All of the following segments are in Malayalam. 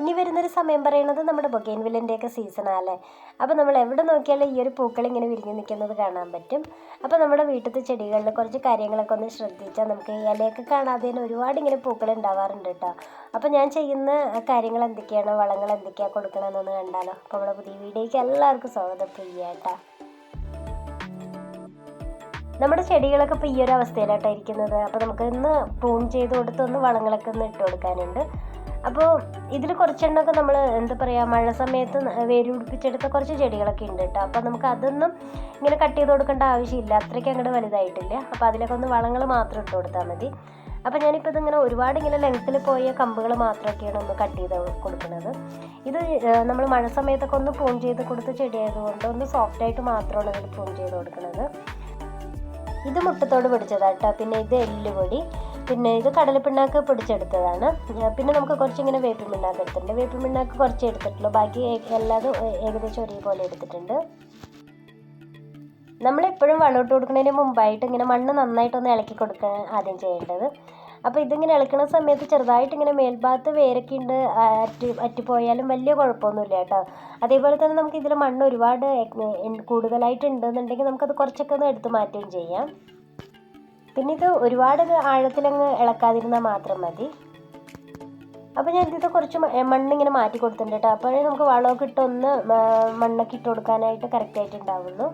ഇനി വരുന്നൊരു സമയം പറയുന്നത് നമ്മുടെ ബൊഗൈൻവില്ലിന്റെയൊക്കെ സീസണാല്ലേ അപ്പോൾ നമ്മൾ എവിടെ നോക്കിയാലും ഈ ഒരു പൂക്കൾ ഇങ്ങനെ വിരിഞ്ഞു നിൽക്കുന്നത് കാണാൻ പറ്റും. അപ്പോൾ നമ്മുടെ വീട്ടിലത്തെ ചെടികളിൽ കുറച്ച് കാര്യങ്ങളൊക്കെ ഒന്ന് ശ്രദ്ധിച്ചാൽ നമുക്ക് ഇലയൊക്കെ കാണാതെ തന്നെ ഒരുപാട് ഇങ്ങനെ പൂക്കൾ ഉണ്ടാവാറുണ്ട് കേട്ടോ. അപ്പോൾ ഞാൻ ചെയ്യുന്ന കാര്യങ്ങൾ എന്തൊക്കെയാണ്? വളങ്ങൾ എന്തൊക്കെയാണ് കൊടുക്കണമെന്നൊന്ന് കണ്ടാലോ? അപ്പോൾ നമ്മുടെ പുതിയ വീഡിയോയ്ക്ക് എല്ലാവർക്കും സ്വാഗതം. ചെയ്യാട്ടോ നമ്മുടെ ചെടികളൊക്കെ ഇപ്പോൾ ഈ ഒരു അവസ്ഥയിലാട്ടോ ഇരിക്കുന്നത്. അപ്പോൾ നമുക്ക് ഇന്ന് പ്രൂൺ ചെയ്ത് കൊടുത്ത് ഒന്ന് വളങ്ങളൊക്കെ ഒന്ന് ഇട്ട് കൊടുക്കാനുണ്ട്. അപ്പോൾ ഇതിൽ കുറച്ചെണ്ണമൊക്കെ നമ്മൾ എന്താ പറയുക മഴ സമയത്ത് വേര് പിടിപ്പിച്ചെടുത്ത കുറച്ച് ചെടികളൊക്കെ ഉണ്ട് കേട്ടോ. അപ്പോൾ നമുക്ക് അതൊന്നും ഇങ്ങനെ കട്ട് ചെയ്ത് കൊടുക്കേണ്ട ആവശ്യമില്ല. അത്രയ്ക്ക് അങ്ങോട്ട് വലുതായിട്ടില്ല. അപ്പോൾ അതിലൊക്കെ ഒന്ന് വളങ്ങൾ മാത്രം ഇട്ട് കൊടുത്താൽ മതി. അപ്പോൾ ഞാനിപ്പോൾ ഇതിങ്ങനെ ഒരുപാട് ഇങ്ങനെ ലെങ്ത്തിൽ പോയ കമ്പുകൾ മാത്രമൊക്കെയാണ് ഒന്ന് കട്ട് ചെയ്ത് കൊടുക്കുന്നത്. ഇത് നമ്മൾ മഴ സമയത്തൊക്കെ ഒന്ന് പ്രൂൺ ചെയ്ത് കൊടുത്ത ചെടിയായതുകൊണ്ട് ഒന്ന് സോഫ്റ്റ് ആയിട്ട് മാത്രമാണ് ഇതിൽ പ്രൂൺ ചെയ്ത് കൊടുക്കുന്നത്. ഇത് മുട്ടത്തോട് പിടിച്ചതാട്ടോ പിന്നെ ഇത് എല്ലുപൊടി. പിന്നെ ഇത് കടലപ്പിണ്ണാക്ക് പൊടിച്ചെടുത്തതാണ്. പിന്നെ നമുക്ക് കുറച്ചിങ്ങനെ വേപ്പിൻ പിണ്ണാക്ക് എടുത്തിട്ടുണ്ട് വേപ്പിൻ പിണ്ണാക്ക് കുറച്ച് എടുത്തിട്ടുള്ളൂ. ബാക്കി എല്ലാതും ഏകദേശം ഒരേപോലെ എടുത്തിട്ടുണ്ട്. നമ്മളെപ്പോഴും വളമിട്ട് കൊടുക്കുന്നതിന് മുമ്പായിട്ട് ഇങ്ങനെ മണ്ണ് നന്നായിട്ടൊന്ന് ഇളക്കി കൊടുക്കുക ആദ്യം ചെയ്യേണ്ടത്. അപ്പോൾ ഇതിങ്ങനെ ഇളക്കുന്ന സമയത്ത് ചെറുതായിട്ട് ഇങ്ങനെ മേൽഭാഗത്ത് വേരൊക്കെ ഉണ്ട് അറ്റി അറ്റിപ്പോയാലും വലിയ കുഴപ്പമൊന്നുമില്ല കേട്ടോ. അതേപോലെ തന്നെ നമുക്ക് ഇതിൽ മണ്ണ് ഒരുപാട് കൂടുതലായിട്ട് ഉണ്ടെന്നുണ്ടെങ്കിൽ നമുക്കത് കുറച്ചൊക്കെ ഒന്ന് എടുത്ത് മാറ്റുകയും ചെയ്യാം. പിന്നെ ഇത് ഒരുപാട് ആഴത്തിലങ്ങ് ഇളക്കാതിരുന്നാൽ മാത്രം മതി. അപ്പോൾ ഞാൻ ഇത് കുറച്ച് മണ്ണിങ്ങനെ മാറ്റി കൊടുത്തിട്ടുണ്ട് കേട്ടോ. അപ്പോൾ നമുക്ക് വളമൊക്കെ ഇട്ട് ഒന്ന് മണ്ണൊക്കെ ഇട്ട് കൊടുക്കാനായിട്ട് കറക്റ്റായിട്ട് ഉണ്ടാവുള്ളൂ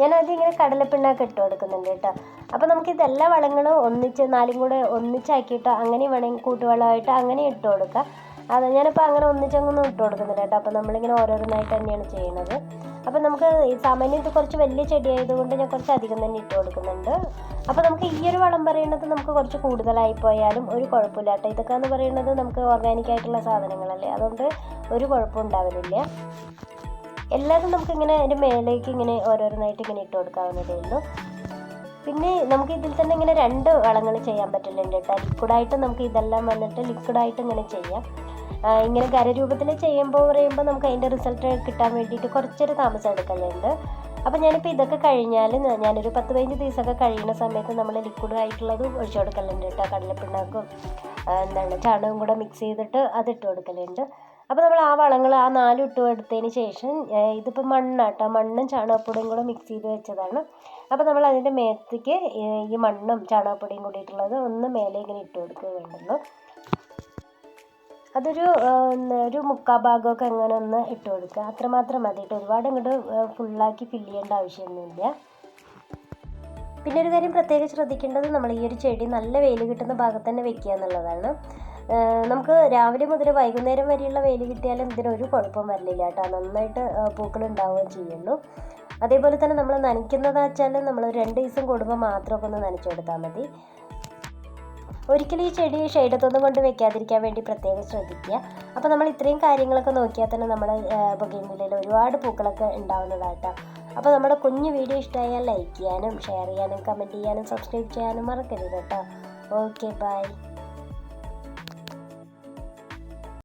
ആദ്യം ഇങ്ങനെ കടലപ്പിണ്ണാക്ക് ഇട്ട് കൊടുക്കുന്നുണ്ട് കേട്ടോ. അപ്പോൾ നമുക്ക് ഇതെല്ലാ വളങ്ങളും ഒന്നിച്ച് നാലും കൂടെ ഒന്നിച്ചാക്കിയിട്ട് അങ്ങനെ വേണമെങ്കിൽ കൂട്ടുവളമായിട്ട് അങ്ങനെ ഇട്ട് കൊടുക്കാം. അത് ഞാനിപ്പോൾ അങ്ങനെ ഒന്നിച്ചങ്ങൊന്നും ഇട്ട് കൊടുക്കുന്നില്ല കേട്ടോ. അപ്പോൾ നമ്മളിങ്ങനെ ഓരോന്നായിട്ട് തന്നെയാണ് ചെയ്യുന്നത് അപ്പോൾ നമുക്ക് സാമാന്യം ഇത് കുറച്ച് വലിയ ചെടിയായതുകൊണ്ട് ഞാൻ കുറച്ച് അധികം തന്നെ ഇട്ട് കൊടുക്കുന്നുണ്ട്. അപ്പോൾ നമുക്ക് ഈ ഒരു വളം പറയുന്നത് നമുക്ക് കുറച്ച് കൂടുതലായി പോയാലും ഒരു കുഴപ്പമില്ല കേട്ടോ. ഇതൊക്കെ എന്ന് പറയുന്നത് നമുക്ക് ഓർഗാനിക് ആയിട്ടുള്ള സാധനങ്ങളല്ലേ. അതുകൊണ്ട് ഒരു കുഴപ്പം ഉണ്ടാവുന്നില്ല എല്ലാതും നമുക്കിങ്ങനെ അതിന്റെ മേലേക്ക് ഇങ്ങനെ ഓരോരോന്നായിട്ട് ഇങ്ങനെ ഇട്ട് കൊടുക്കാവുന്നതേ ഉള്ളൂ. പിന്നെ നമുക്ക് ഇതിൽ തന്നെ ഇങ്ങനെ രണ്ട് വളങ്ങൾ ചെയ്യാൻ പറ്റുന്നുണ്ട് കേട്ടോ. ലിക്വിഡായിട്ട് നമുക്ക് ഇതെല്ലാം വന്നിട്ട് ലിക്വിഡായിട്ട് ഇങ്ങനെ ചെയ്യാം. ഇങ്ങനെ ഖരരൂപത്തിൽ ചെയ്യുമ്പോൾ പറയുമ്പോൾ നമുക്ക് അതിന്റെ റിസൾട്ട് കിട്ടാൻ വേണ്ടിയിട്ട് കുറച്ചൊരു താമസം എടുക്കലുണ്ട് അപ്പോൾ ഞാനിപ്പോൾ ഇതൊക്കെ കഴിഞ്ഞാൽ ഞാനൊരു പത്ത് പതിനഞ്ച് ദിവസമൊക്കെ കഴിയുന്ന സമയത്ത് നമ്മൾ ലിക്വിഡ് ആയിട്ടുള്ളത് ഒഴിച്ചു കൊടുക്കലുണ്ട് കേട്ടോ. കടലപ്പിണ്ണാക്കും എന്താണ് ചാണകവും കൂടെ മിക്സ് ചെയ്തിട്ട് അത് ഇട്ട് കൊടുക്കലുണ്ട്. അപ്പോൾ നമ്മൾ ആ വളങ്ങൾ ആ നാലും ഇട്ട് എടുത്തതിന് ശേഷം ഇതിപ്പോൾ മണ്ണാട്ടോ. മണ്ണും ചാണകപ്പൊടിയും കൂടെ മിക്സ് ചെയ്ത് വെച്ചതാണ്. അപ്പോൾ നമ്മൾ അതിന്റെ മേത്തേക്ക് ഈ മണ്ണും ചാണകപ്പൊടിയും കൂടിയിട്ടുള്ളത് ഒന്ന് മേലെ ഇങ്ങനെ ഇട്ട് കൊടുക്കുക വേണ്ടുള്ളൂ അതൊരു ഒരു മുക്കാൽ ഭാഗമൊക്കെ അങ്ങനെ ഒന്ന് ഇട്ട് കൊടുക്കുക. അത്രമാത്രം മതി കേട്ടോ. ഒരുപാട് അങ്ങോട്ട് ഫുള്ളാക്കി ഫില്ല് ചെയ്യേണ്ട ആവശ്യമൊന്നുമില്ല. പിന്നെ ഒരു കാര്യം പ്രത്യേകം ശ്രദ്ധിക്കേണ്ടത് നമ്മൾ ഈ ഒരു ചെടി നല്ല വെയിൽ കിട്ടുന്ന ഭാഗത്ത് തന്നെ വെക്കുക എന്നുള്ളതാണ്. നമുക്ക് രാവിലെ മുതൽ വൈകുന്നേരം വരെയുള്ള വെയിൽ കിട്ടിയാലും ഇതിനൊരു കുഴപ്പം വരില്ല കേട്ടോ. നന്നായിട്ട് പൂക്കൾ ഉണ്ടാവുകയും ചെയ്യുള്ളൂ അതേപോലെ തന്നെ നമ്മൾ നനയ്ക്കുന്നതാച്ചാൽ നമ്മൾ രണ്ട് ദിവസം കൂടുമ്പോൾ മാത്രമൊക്കെ ഒന്ന് നനച്ചു കൊടുത്താൽ മതി. ഒരിക്കലും ഈ ചെടി ഷെയ്ഡത്തൊന്നും കൊണ്ട് വെക്കാതിരിക്കാൻ വേണ്ടി പ്രത്യേകം ശ്രദ്ധിക്കുക. അപ്പോൾ നമ്മൾ ഇത്രയും കാര്യങ്ങളൊക്കെ നോക്കിയാൽ തന്നെ നമ്മൾ ബൊഗൈൻവില്ലയിൽ ഒരുപാട് പൂക്കളൊക്കെ ഉണ്ടാവുന്നതാട്ടോ. അപ്പോൾ നമ്മുടെ കുഞ്ഞു വീഡിയോ ഇഷ്ടമായാൽ ലൈക്ക് ചെയ്യാനും ഷെയർ ചെയ്യാനും കമന്റ് ചെയ്യാനും സബ്സ്ക്രൈബ് ചെയ്യാനും മറക്കരുത് കേട്ടോ. Okay bye.